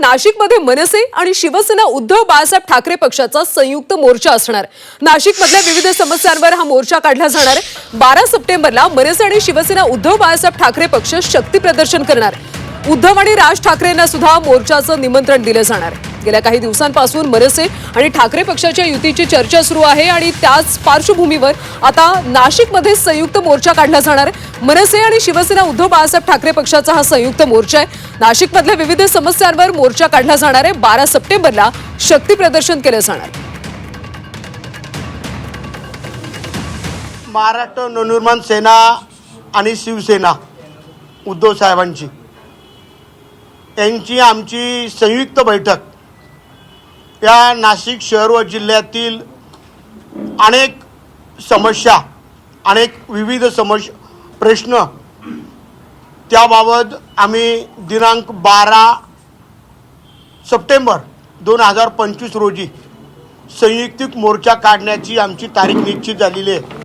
नाशिकमध्ये मनसे आणि शिवसेना उद्धव बाळासाहेब ठाकरे पक्षाचा संयुक्त मोर्चा असणार. नाशिकमधल्या विविध समस्यांवर हा मोर्चा काढला जाणार. आहे बारा सप्टेंबरला मनसे आणि शिवसेना उद्धव बाळासाहेब ठाकरे पक्ष शक्ती प्रदर्शन करणार. उद्धव आणि राज ठाकरेंना सुद्धा मोर्चाचं निमंत्रण दिलं जाणार. आहे. गेल्या काही दिवसांपासून मनसे आणि ठाकरे पक्षाच्या युतीची चर्चा सुरू आहे आणि त्याच पार्श्वभूमीवर आता नाशिकमध्ये संयुक्त मोर्चा काढला जाणार आहे. मनसे आणि शिवसेना उद्धव बाळासाहेब ठाकरे पक्षाचा हा संयुक्त मोर्चा आहे. नाशिकमधल्या विविध समस्यांवर मोर्चा काढला जाणार आहे. बारा सप्टेंबरला शक्ती प्रदर्शन केलं जाणार. महाराष्ट्र नवनिर्माण सेना आणि शिवसेना उद्धव साहेबांची यांची आमची संयुक्त बैठक या नाशिक शहर व जिल्ह्यातील अनेक समस्या अनेक विविध समस्या प्रश्न त्याबाबत आम्ही दिनांक बारा सप्टेंबर दोन हजार पंचवीस रोजी संयुक्तिक मोर्चा काढण्याची आमची तारीख निश्चित झालेली आहे.